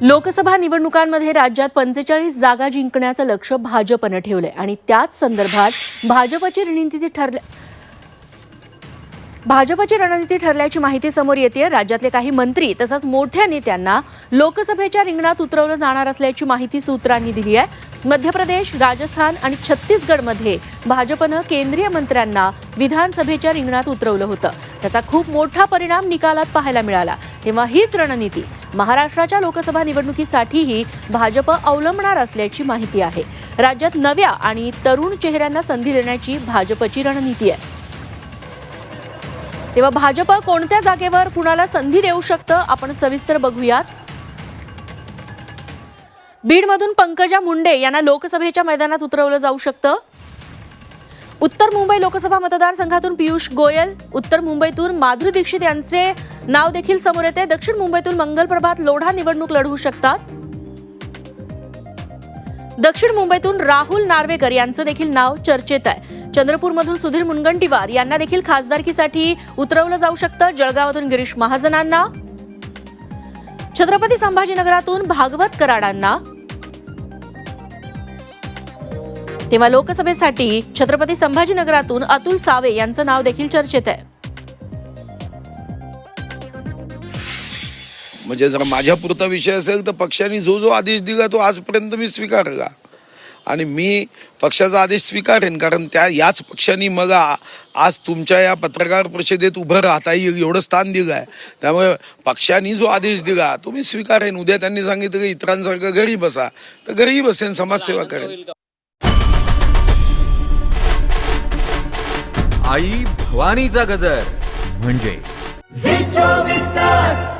लोकसभा निवडणुकांमध्ये राज्यात पंचेचाळीस जागा जिंकण्याचं लक्ष भाजपनं ठेवलंय. आणि त्याच संदर्भात भाजपची रणनीती ठरल्या भाजपची रणनीती ठरल्याची माहिती समोर येते राज्यातले काही मंत्री तसंच मोठ्या नेत्यांना लोकसभेच्या रिंगणात उतरवलं जाणार असल्याची माहिती सूत्रांनी दिली आहे. मध्य प्रदेश राजस्थान आणि छत्तीसगडमध्ये भाजपनं केंद्रीय मंत्र्यांना विधानसभेच्या रिंगणात उतरवलं होतं. त्याचा खूप मोठा परिणाम निकालात पाहायला मिळाला. तेव्हा हीच रणनीती महाराष्ट्राच्या लोकसभा निवडणुकीसाठीही भाजप अवलंबणार असल्याची माहिती आहे. राज्यात नव्या आणि तरुण चेहऱ्यांना संधी देण्याची भाजपची रणनीती आहे. तेव्हा भाजप कोणत्या जागेवर कुणाला संधी देऊ शकतं आपण सविस्तर बघूयात. बीडमधून पंकजा मुंडे यांना लोकसभेच्या मैदानात उतरवलं जाऊ शकतं. उत्तर मुंबई लोकसभा मतदारसंघातून पियुष गोयल उत्तर मुंबईतून माधुरी दीक्षित यांचे नाव देखील समोर येते. दक्षिण मुंबईतून मंगलप्रभात लोढा निवडणूक लढवू शकतात. दक्षिण मुंबईतून राहुल नार्वेकर यांचं देखील नाव चर्चेत आहे. चंद्रपूरमधून सुधीर मुनगंटीवार यांना देखील खासदारकीसाठी उतरवलं जाऊ शकतं. जळगावातून गिरीश महाजनांना. छत्रपती संभाजीनगरातून भागवत कराडांना. तेव्हा लोकसभेसाठी छत्रपती संभाजीनगरातून अतुल सावे यांचं नाव देखील चर्चेत आहे. म्हणजे जर माझ्या पुरता विषय असेल तर पक्षाने जो जो आदेश दिला तो आजपर्यंत मी स्वीकारला. आणि मी पक्षाचा आदेश स्वीकारेन कारण त्या याच पक्षाने मग आज तुमच्या या पत्रकार परिषदेत उभं राहता येईल एवढं स्थान दिलं आहे त्यामुळे पक्षाने जो आदेश दिला तो मी स्वीकारेन. उद्या त्यांनी सांगितलं की इतरांसारखं घरी बसा. तर घरी बसेन समाजसेवा करेन. आई भवानीचा गजर म्हणजे झी चोवीस तास.